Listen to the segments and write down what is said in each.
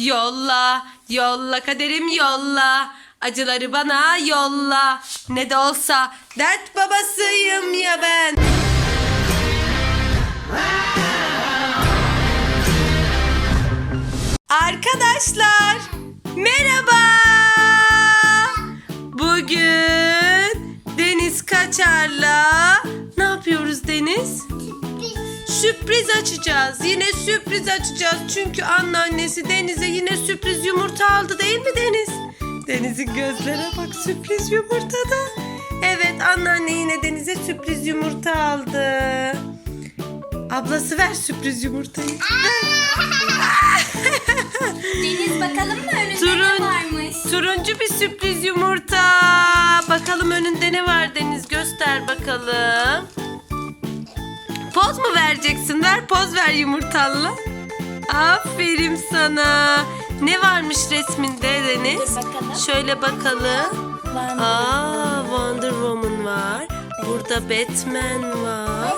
Yolla, yolla kaderim yolla. Acıları bana yolla. Ne de olsa dert babasıyım ya ben. Arkadaşlar merhaba. Bugün Deniz Kaçar'la ne yapıyoruz Deniz? Sürpriz açacağız. Yine sürpriz açacağız. Çünkü anneannesi Deniz'e yine sürpriz yumurta aldı değil mi Deniz? Deniz'in gözlere bak sürpriz yumurtada. Evet anneanne yine Deniz'e sürpriz yumurta aldı. Ablası ver sürpriz yumurtayı. Deniz bakalım mı önünde Turun- ne varmış? Turuncu bir sürpriz yumurta. Bakalım önünde ne var Deniz göster bakalım. Poz mu vereceksin? Ver poz ver yumurtanla. Aferin sana. Ne varmış resminde Deniz? Bakalım. Şöyle bakalım. Var Aa Wonder Woman var. Burada Batman var.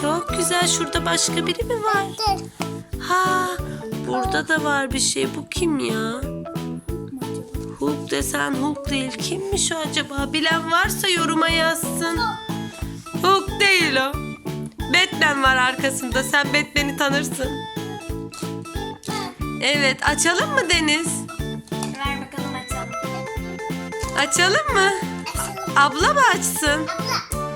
Çok güzel. Şurada başka biri mi var? Ha, burada da var bir şey. Bu kim ya? Hulk desen Hulk değil. Kimmiş o acaba? Bilen varsa yoruma yazsın. Hulk değil o. Batman var arkasında. Sen Batman'i tanırsın. Evet, açalım mı Deniz? Ver bakalım açalım. Açalım mı? Abla mı açsın?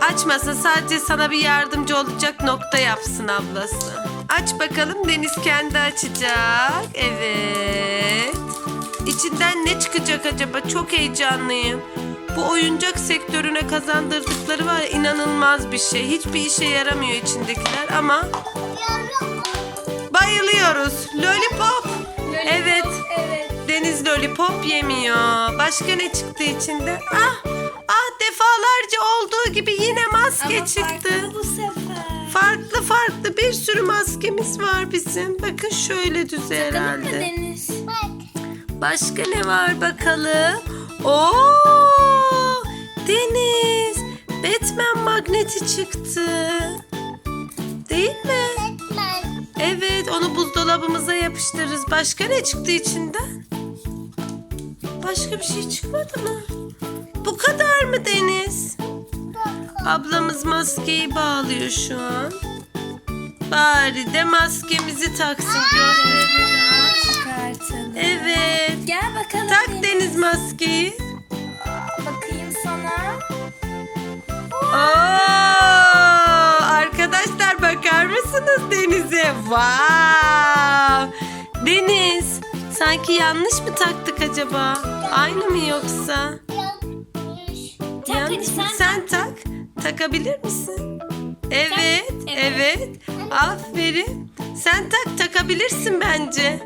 Açmasa sadece sana bir yardımcı olacak nokta yapsın ablası. Aç bakalım Deniz kendi açacak. Evet. İçinden ne çıkacak acaba? Çok heyecanlıyım. Bu oyuncak sektörüne kazandırdıkları var ya, inanılmaz bir şey. Hiçbir işe yaramıyor içindekiler ama bayılıyoruz. Lollipop. Evet. Evet. Deniz lollipop yemiyor. Başka ne çıktı içinde? Ah, ah defalarca olduğu gibi yine maske Ama çıktı. farklı bu sefer. Farklı farklı bir sürü maskemiz var bizim. Bakın şöyle düze Bakalım mı herhalde. Deniz? Başka ne var bakalım? Oo! Deniz, Batman magneti çıktı. Değil mi? Evet, onu buzdolabımıza yapıştırırız. Başka ne çıktı içinden? Başka bir şey çıkmadı mı? Bu kadar mı Deniz? Ablamız maskeyi bağlıyor şu an. Bari de maskemizi taksın. Çıkartalım. Evet. Gel bakalım Tak Deniz maskeyi. Bakar mısınız denize? Wow! Deniz, sanki yanlış mı taktık acaba? Aynı mı yoksa? Tak Yanlış mı? sen. Sen tak. Takabilir misin? Evet, evet. Evet. Aferin. Sen tak, takabilirsin bence.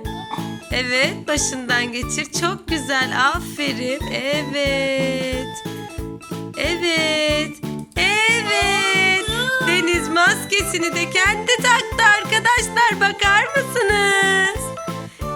Evet, başından geçir. Çok güzel. Aferin. Evet. Evet. Maskesini de kendi taktı arkadaşlar. Bakar mısınız?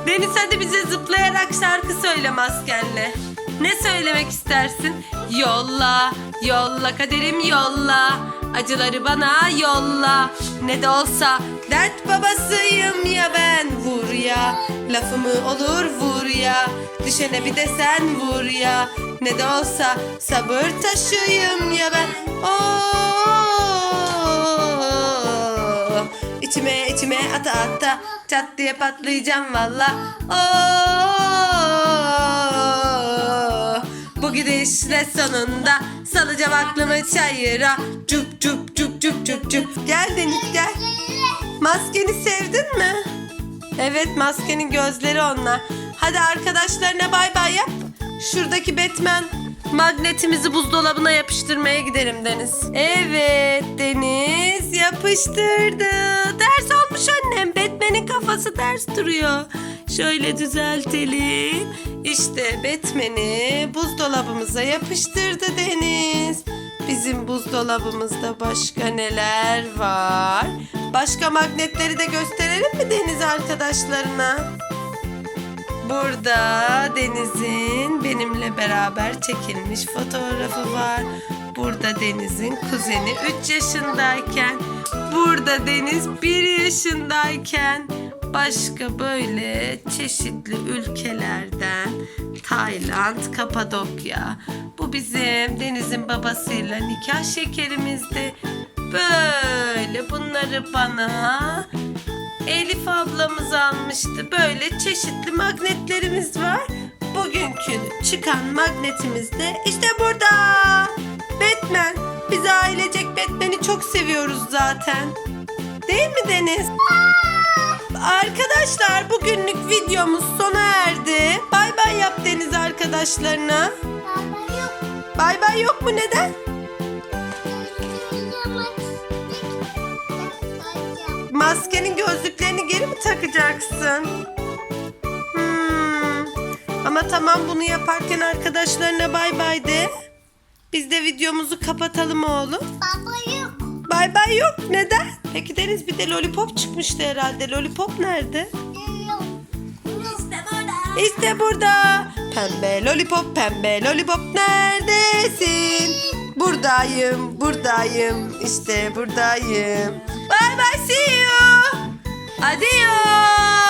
Deniz hadi bize zıplayarak şarkı söyle maskenle. Ne söylemek istersin? Yolla, yolla kaderim yolla. Acıları bana yolla. Ne de olsa dert babasıyım ya ben. Vur ya, lafımı olur vur ya. Düşene bir de sen vur ya. Ne de olsa sabır taşıyım ya ben. Oo. İçime içime ata ata çat diye patlayacağım valla. Oo. Bu gidişle sonunda salacağım aklımı çayıra. Cup cup cup cup cup cup. Gel Deniz gel. Maskeni sevdin mi? Evet maskenin gözleri onlar. Hadi arkadaşlarına bay bay yap. Şuradaki Batman magnetimizi buzdolabına yapıştırmaya gidelim Deniz. Evet Deniz yapıştırdı. Ters olmuş annem. Batman'in kafası ters duruyor. Şöyle düzeltelim. İşte Batman'i buzdolabımıza yapıştırdı Deniz. Bizim buzdolabımızda başka neler var? Başka magnetleri de gösterelim mi Deniz arkadaşlarına? Burada Deniz'in benimle beraber çekilmiş fotoğrafı var. Burada Deniz'in kuzeni 3 yaşındayken, burada Deniz 1 yaşındayken, başka böyle çeşitli ülkelerden Tayland, Kapadokya. Bu bizim Deniz'in babasıyla nikah şekerimizdi. Böyle bunları bana Elif ablamız almıştı. Böyle çeşitli magnetlerimiz var. Bugünkü çıkan magnetimiz de işte burada. Batman'i çok seviyoruz zaten. Değil mi Deniz? Arkadaşlar bugünlük videomuz sona erdi. Bay bay yap Deniz arkadaşlarına. Baba yok. Bay bay yok mu neden? Maskenin gözlüklerini geri mi takacaksın? Hmm. Ama tamam bunu yaparken arkadaşlarına bay bay de. Biz de videomuzu kapatalım oğlum. Baba yok. Bay bay yok. Neden? Peki Deniz bir de lollipop çıkmıştı herhalde. Lollipop nerede? Yok. İşte burada. İşte burada. Pembe lollipop, pembe lollipop neredesin? Buradayım, buradayım. İşte buradayım. Bye bye, see you. Adios.